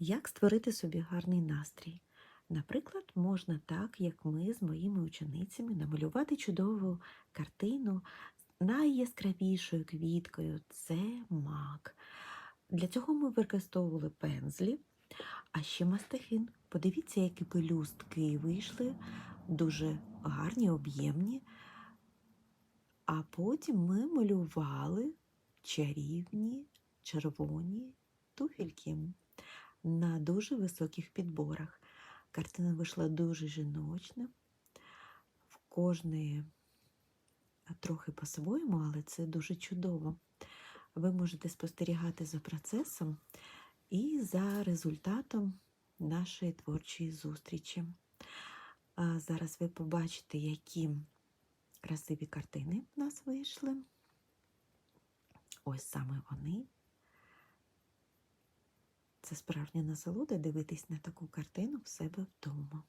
Як створити собі гарний настрій? Наприклад, можна так, як ми з моїми ученицями, намалювати чудову картину найяскравішою квіткою це мак. Для цього ми використовували пензлі, а ще мастихин. Подивіться, які пелюстки вийшли, дуже гарні, об'ємні. А потім ми малювали чарівні червоні туфельки на дуже високих підборах. Картина вийшла дуже жіночна. В кожної трохи по-своєму, але це дуже чудово. Ви можете спостерігати за процесом і за результатом нашої творчої зустрічі. А Зараз ви побачите, які красиві картини в нас вийшли. Ось саме вони. Це справжня насолода дивитись на таку картину в себе вдома.